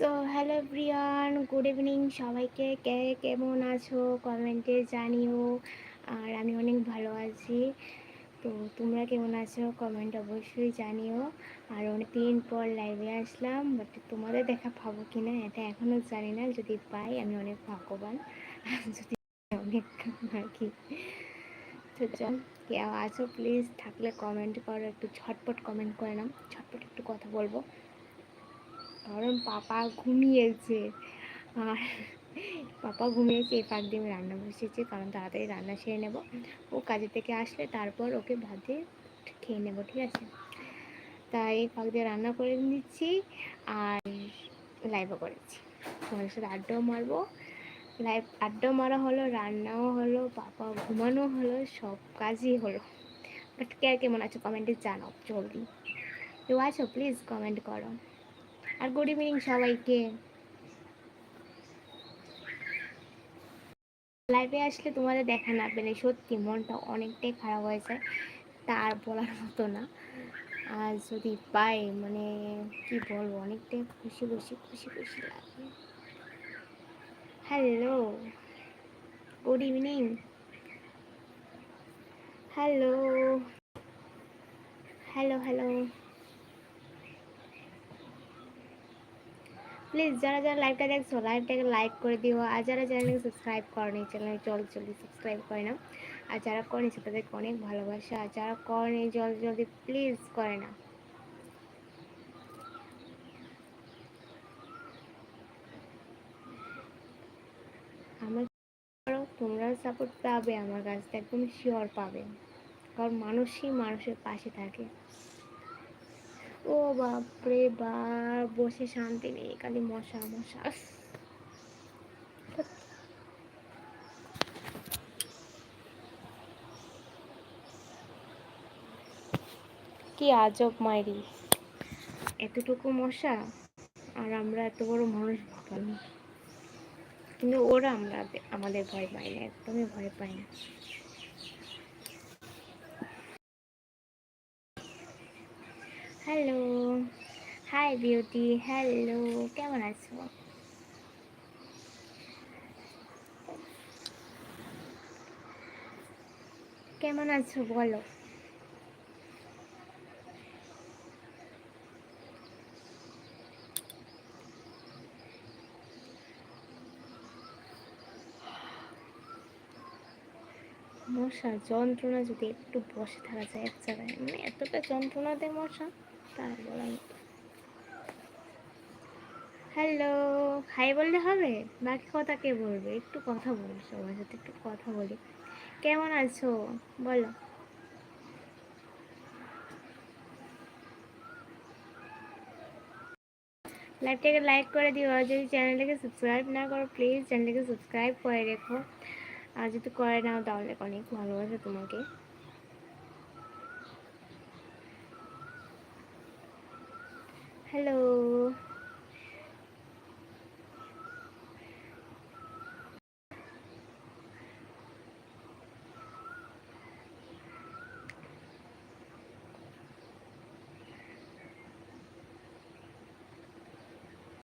So hello Brian good evening সবাইকে কে কেমন আছো? কমেন্টে জানিও। আর আমি অনেক ভালো আছি। তো তোমরা কেমন আছো? কমেন্ট অবশ্যই জানিও। আর অনেক দিন পর লাইভে আসলাম বাট তোমাদের দেখা পাবো কি না এটা এখনও জানি না। যদি পাই, আমি অনেক ভাগ্যবান। যদি অনেক আর কি তো চল, কেউ আছো প্লিজ থাকলে কমেন্ট করো, একটু ঝটপট কমেন্ট করে নাও। ঝটপট একটু কথা বলব। কারণ পাপা ঘুমিয়েছে। আর পাপা ঘুমিয়েছে, এই ফাঁক দিয়ে আমি রান্না বসেছি কারণ তাড়াতাড়ি রান্না সেরে নেব। ও কাজে থেকে আসলে তারপর ওকে ভাতে খেয়ে নেব, ঠিক আছে? তাই এই ফাঁক দিয়ে রান্না করে নিচ্ছি আর লাইভও করেছি। তোমাদের সাথে আড্ডাও মারবো। লাইভ আড্ডাও মারা হলো, রান্নাও হলো, পাপা ঘুমানো হলো, সব কাজই হলো। বাট কে কেমন আছো কমেন্টে জানাও, জলদি। কেউ আছো প্লিজ কমেন্ট করো। আর গুড ইভিনিং সবাইকে। লাইভে আসলে তোমাদের দেখা না পেলে সত্যি মনটা অনেকটাই খারাপ হয়ে যায় তার বলার মতো না। আর যদি পাই মানে কি বলব, অনেকটাই খুশি খুশি খুশি খুশি লাগে। Hello good evening hello hello hello please যারা যারা লাইভটা দেখছ লাইভটাকে লাইক করে দিও। আর যারা যারা চ্যানেলকে সাবস্ক্রাইব করেনি চ্যানেল জল জলদি সাবস্ক্রাইব করে নাও। আর যারা করেছে তাদেরকে অনেক ভালোবাসা। আর যারা করেনি জল জলদি প্লিজ করে না আমার তোমরা সাপোর্ট পাবে, আমার কাছ থেকে একদম শিওর পাবে। কারণ মানুষই মানুষের পাশে থাকে। ও বাপরে বা বসে শান্তি নেই, খালি মশা মশা। কি আজব মাইরি। এতটুকু মশা, আর আমরা এত বড় মানুষ ভাবানি কিন্তু ওরা আমরা আমাদের ভয় পাই না, একদমই ভয় পাই না। হ্যালো হাই বিউটি হ্যালো কেমন আছো? কেমন আছো বলো? মশা যন্ত্রণা যদি একটু বসে থাকা যায় এক জায়গায় মানে এতটা যন্ত্রণা দেয় মশা, তার বলার হ্যালো হাই বললে হবে? বাকি কথা কে বলবে? একটু কথা বলো সবার সাথে, একটু কথা বলি। কেমন আছো? বলো। লাইভটাকে লাইক করে দিও, আর যদি চ্যানেলটাকে সাবস্ক্রাইব না করো প্লিজ চ্যানেলটাকে সাবস্ক্রাইব করে রেখো। আর যদি করে নাও তাহলে অনেক ভালোবাসে তোমাকে। হ্যালো